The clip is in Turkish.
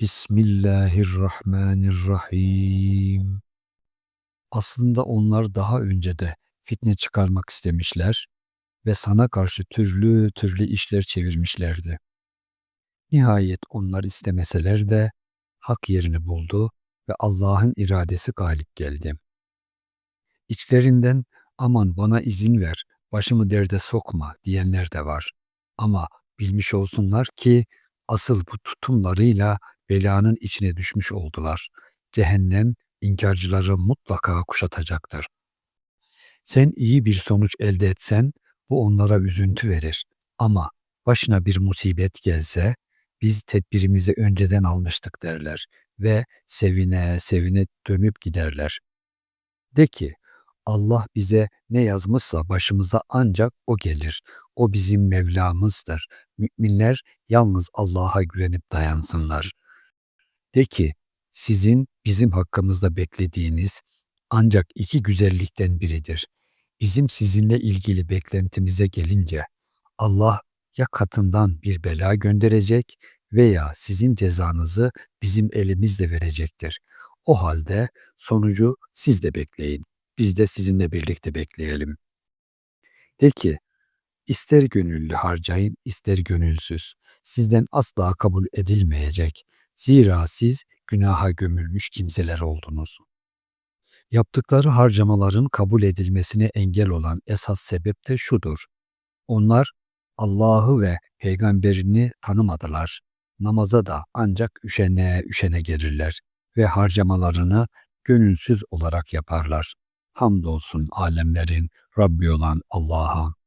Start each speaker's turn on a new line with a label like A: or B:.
A: Bismillahirrahmanirrahim. Aslında onlar daha önce de fitne çıkarmak istemişler ve sana karşı türlü türlü işler çevirmişlerdi. Nihayet onlar istemeseler de hak yerini buldu ve Allah'ın iradesi galip geldi. İçlerinden aman bana izin ver, başımı derde sokma diyenler de var. Ama bilmiş olsunlar ki asıl bu tutumlarıyla belanın içine düşmüş oldular. Cehennem inkarcıları mutlaka kuşatacaktır. Sen iyi bir sonuç elde etsen bu onlara üzüntü verir. Ama başına bir musibet gelse biz tedbirimizi önceden almıştık derler ve sevine sevine dönüp giderler. De ki Allah bize ne yazmışsa başımıza ancak o gelir. O bizim Mevlamızdır. Müminler yalnız Allah'a güvenip dayansınlar. De ki sizin bizim hakkımızda beklediğiniz ancak iki güzellikten biridir. Bizim sizinle ilgili beklentimize gelince Allah ya katından bir bela gönderecek veya sizin cezanızı bizim elimizle verecektir. O halde sonucu siz de bekleyin. Biz de sizinle birlikte bekleyelim. De ki, ister gönüllü harcayın, ister gönülsüz. Sizden asla kabul edilmeyecek. Zira siz günaha gömülmüş kimseler oldunuz. Yaptıkları harcamaların kabul edilmesine engel olan esas sebep de şudur. Onlar Allah'ı ve peygamberini tanımadılar. Namaza da ancak üşene üşene gelirler ve harcamalarını gönülsüz olarak yaparlar. Hamdolsun alemlerin Rabbi olan Allah'a.